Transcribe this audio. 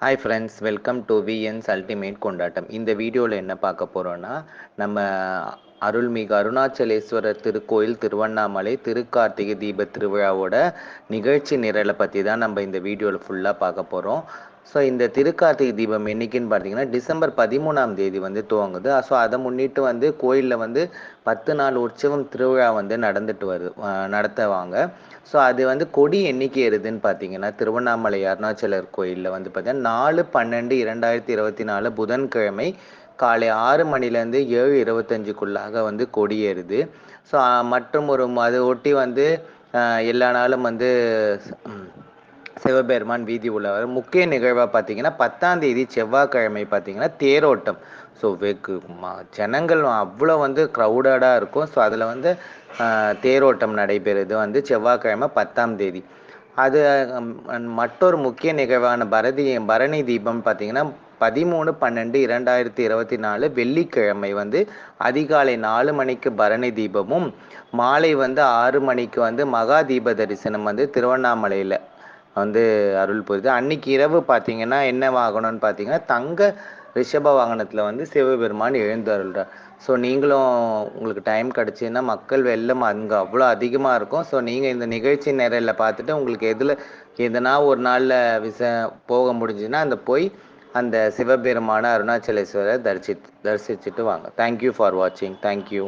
Hi friends welcome to VNS ultimate கொண்டாட்டம் இந்த வீடியோவில் என்ன பார்க்க போகிறோன்னா நம்ம அருள்மிகு அருணாச்சலேஸ்வரர் திருக்கோயில் திருவண்ணாமலை திருக்கார்த்திகை தீப திருவிழாவோட நிகழ்ச்சி நிரலை பற்றி தான் நம்ம இந்த வீடியோவில் ஃபுல்லாக பார்க்க போகிறோம் ஸோ இந்த திருக்கார்த்திகை தீபம் என்னைக்குன்னு பார்த்தீங்கன்னா டிசம்பர் பதிமூணாம் தேதி வந்து துவங்குது. ஸோ அதை முன்னிட்டு வந்து கோயிலில் வந்து பத்து நாள் உற்சவம் திருவிழா வந்து நடந்துட்டு வருது நடத்துவாங்க. ஸோ அது வந்து கொடி எண்ணிக்கை ஏறுதுன்னு பார்த்தீங்கன்னா திருவண்ணாமலை அருணாச்சலர் கோயிலில் வந்து பார்த்தீங்கன்னா நாலு பன்னெண்டு இரண்டாயிரத்தி இருபத்தி நாலு புதன்கிழமை காலை ஆறு மணிலேருந்து ஏழு இருபத்தஞ்சுக்குள்ளாக வந்து கொடி ஏறுது. ஸோ மற்றும் ஒரு அதை ஒட்டி வந்து எல்லா நாளும் வந்து சிவபெருமான் வீதி உள்ளவர் முக்கிய நிகழ்வாக பார்த்தீங்கன்னா பத்தாம் தேதி செவ்வாய்க்கிழமை பார்த்தீங்கன்னா தேரோட்டம். ஸோ வெகு ஜனங்கள் அவ்வளோ வந்து க்ரௌடடாக இருக்கும். ஸோ அதில் வந்து தேரோட்டம் நடைபெறுது. வந்து செவ்வாய்க்கிழமை பத்தாம் தேதி. அது மற்றொரு முக்கிய நிகழ்வான பரதி பரணி தீபம் பார்த்தீங்கன்னா பதிமூணு பன்னெண்டு இரண்டாயிரத்தி இருபத்தி நாலு வெள்ளிக்கிழமை வந்து அதிகாலை நாலு மணிக்கு பரணி தீபமும் மாலை வந்து ஆறு மணிக்கு வந்து மகா தீப தரிசனம் வந்து திருவண்ணாமலையில் வந்து அருள் புரியுது. அன்னைக்கு இரவு பார்த்தீங்கன்னா என்ன வாகனம்னு பார்த்தீங்கன்னா தங்க ரிஷப வாகனத்தில் வந்து சிவபெருமான் எழுந்து அருள்றார். ஸோ நீங்களும் உங்களுக்கு டைம் கிடச்சின்னா மக்கள் வெள்ளம் அங்கே அவ்வளோ அதிகமாக இருக்கும். ஸோ நீங்கள் இந்த நிகழ்ச்சி நேரில் பார்த்துட்டு உங்களுக்கு எதில் எதனா ஒரு நாளில் விச போக முடிஞ்சுன்னா அந்த போய் அந்த சிவபெருமான அருணாச்சலேஸ்வரரை தரிசி தரிசிச்சுட்டு வாங்க. தேங்க்யூ ஃபார் வாட்சிங் தேங்க்யூ